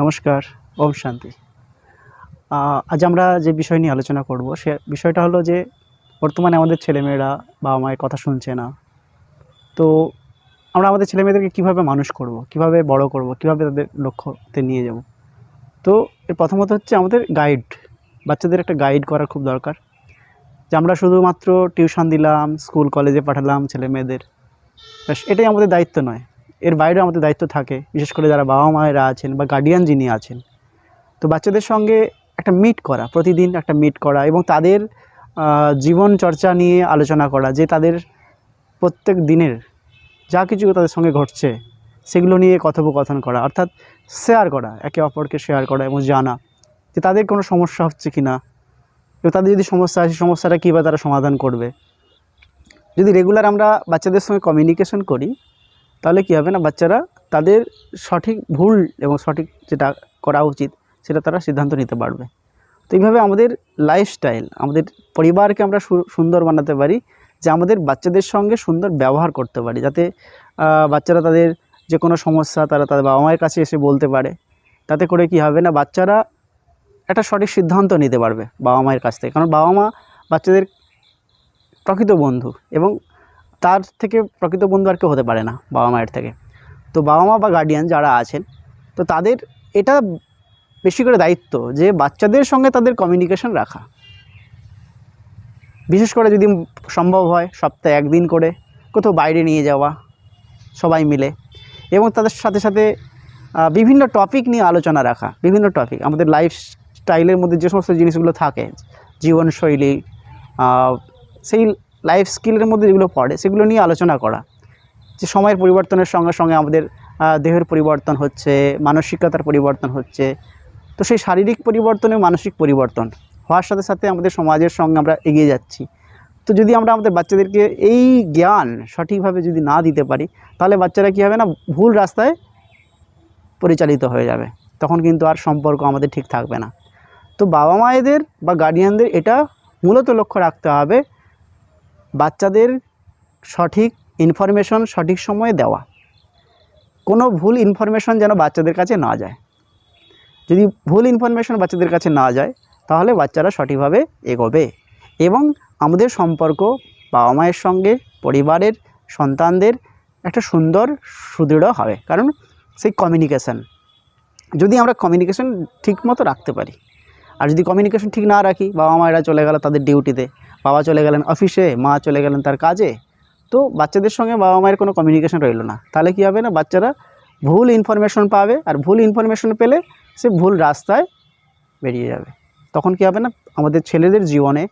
নমস্কার, ওম শান্তি। আজ আমরা যে বিষয় নিয়ে আলোচনা করব, সে বিষয়টা হলো যে, বর্তমানে আমাদের ছেলেমেয়েরা বাবা মায়ের কথা শুনছে না। তো আমরা আমাদের ছেলেমেয়েদেরকে কীভাবে মানুষ করব, কীভাবে বড় করব, কীভাবে তাদের লক্ষ্যতে নিয়ে যাব? তো এর প্রথমত হচ্ছে আমাদের গাইড বাচ্চাদের একটা গাইড করা খুব দরকার। যে আমরা শুধুমাত্র টিউশন দিলাম স্কুল কলেজে পাঠালাম ছেলে মেয়েদের ব্যাস এটাই আমাদের দায়িত্ব নয়। এর বাইরেও আমাদের দায়িত্ব থাকে, বিশেষ করে যারা বাবা মায়েরা আছেন বা গার্ডিয়ান যিনি আছেন। তো বাচ্চাদের সঙ্গে একটা মিট করা, প্রতিদিন একটা মিট করা এবং তাদের জীবন চর্চা নিয়ে আলোচনা করা, যে তাদের প্রত্যেক দিনের যা কিছু তাদের সঙ্গে ঘটছে, সেগুলো নিয়ে কথোপকথন করা, অর্থাৎ শেয়ার করা, একে অপরকে শেয়ার করা এবং জানা যে তাদের কোনো সমস্যা হচ্ছে কি না তাদের যদি সমস্যা আছে সমস্যাটা কীভাবে তারা সমাধান করবে। যদি রেগুলার আমরা বাচ্চাদের সঙ্গে কমিউনিকেশন করি, তাহলে কী হবে না? বাচ্চারা তাদের সঠিক ভুল এবং সঠিক যেটা করা উচিত, সেটা তারা সিদ্ধান্ত নিতে পারবে। তো এইভাবে আমাদের লাইফস্টাইল আমাদের পরিবারকে আমরা সুন্দর বানাতে পারি, যে আমাদের বাচ্চাদের সঙ্গে সুন্দর ব্যবহার করতে পারি, যাতে বাচ্চারা তাদের যে কোনো সমস্যা তারা তাদের বাবা মায়ের কাছে এসে বলতে পারে। তাতে করে কি হবে না? বাচ্চারা একটা সঠিক সিদ্ধান্ত নিতে পারবে বাবা মায়ের কাছ থেকে। কারণ বাবা মা বাচ্চাদের প্রকৃত বন্ধু এবং তার থেকে প্রকৃত বন্ধু আর কেউ হতে পারে না বাবা মায়ের থেকে। তো বাবা মা বা গার্ডিয়ান যারা আছেন, তো তাদের এটা বেশি করে দায়িত্ব যে বাচ্চাদের সঙ্গে তাদের কমিউনিকেশন রাখা। বিশেষ করে যদি সম্ভব হয় সপ্তাহে একদিন করে কোথাও বাইরে নিয়ে যাওয়া, সবাই মিলে। এবং তাদের সাথে সাথে বিভিন্ন টপিক নিয়ে আলোচনা রাখা, বিভিন্ন টপিক আমাদের লাইফ স্টাইলের মধ্যে যে সমস্ত জিনিসগুলো থাকে, জীবনশৈলী সেই লাইফ স্কিলের মধ্যে যেগুলো পড়ে, সেগুলো নিয়ে আলোচনা করা। যে সময়ের পরিবর্তনের সঙ্গে সঙ্গে আমাদের দেহের পরিবর্তন হচ্ছে, মানসিকতার পরিবর্তন হচ্ছে। তো সেই শারীরিক পরিবর্তনে মানসিক পরিবর্তন হওয়ার সাথে সাথে আমাদের সমাজের সঙ্গে আমরা এগিয়ে যাচ্ছি। তো যদি আমরা আমাদের বাচ্চাদেরকে এই জ্ঞান সঠিকভাবে যদি না দিতে পারি, তাহলে বাচ্চারা কী হবে না, ভুল রাস্তায় পরিচালিত হয়ে যাবে। তখন কিন্তু আর সম্পর্ক আমাদের ঠিক থাকবে না। তো বাবা মায়েদের বা গার্ডিয়ানদের এটা মূলত লক্ষ্য রাখতে হবে বাচ্চাদের সঠিক ইনফরমেশন সঠিক সময়ে দেওয়া। কোনো ভুল ইনফরমেশন যেন বাচ্চাদের কাছে না যায়। যদি ভুল ইনফরমেশন বাচ্চাদের কাছে না যায়, তাহলে বাচ্চারা সঠিকভাবে এগোবে এবং আমাদের সম্পর্ক, বাবা মায়ের সঙ্গে, পরিবারের সন্তানদের একটা সুন্দর, সুদৃঢ় হবে। কারণ সেই কমিউনিকেশান যদি আমরা কমিউনিকেশন ঠিকমতো রাখতে পারি, আর যদি কমিউনিকেশন ঠিক না রাখি, বাবা মায়েরা চলে গেল তাদের ডিউটিতে বাবা চলে গেলেন অফিসে মা চলে গেলেন তার কাজে। তো বাচ্চাদের সঙ্গে বাবা মায়ের কোনো কমিউনিকেশন রইল না। তাহলে কী হবে না, বাচ্চারা ভুল ইনফরমেশন পাবে আর ভুল ইনফরমেশন পেলে সে ভুল রাস্তায় বেরিয়ে যাবে। তখন কী হবে না, আমাদের ছেলেদের জীবনে,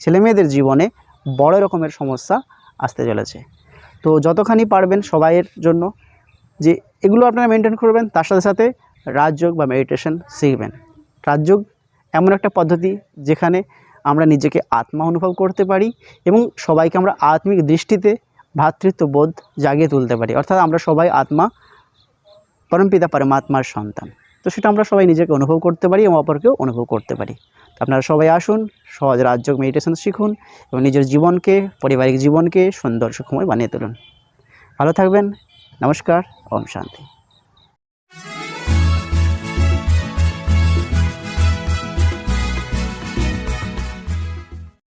ছেলে মেয়েদের জীবনে বড় রকমের সমস্যা আসতে চলেছে। তো যতখানি পারবেন সবাইয়ের জন্য যে এগুলো আপনারা মেনটেন করবেন, তার সাথে সাথে রাজযোগ বা মেডিটেশন শিখবেন। রাজযোগ এমন একটা পদ্ধতি যেখানে আমরা নিজেকে আত্মা অনুভব করতে পারি এবং সবাইকে আমরা আত্মিক দৃষ্টিতে ভ্রাতৃত্ববোধ জাগিয়ে তুলতে পারি। অর্থাৎ আমরা সবাই আত্মা পরমপিতা পরমাত্মার সন্তান। তো সেটা আমরা সবাই নিজেকে অনুভব করতে পারি এবং অপরকেও অনুভব করতে পারি। আপনারা সবাই আসুন, সহজ রাজযোগ মেডিটেশন শিখুন এবং নিজের জীবনকে, পারিবারিক জীবনকে সুন্দর সুখময় বানিয়ে তুলুন। ভালো থাকবেন, নমস্কার, ওম শান্তি।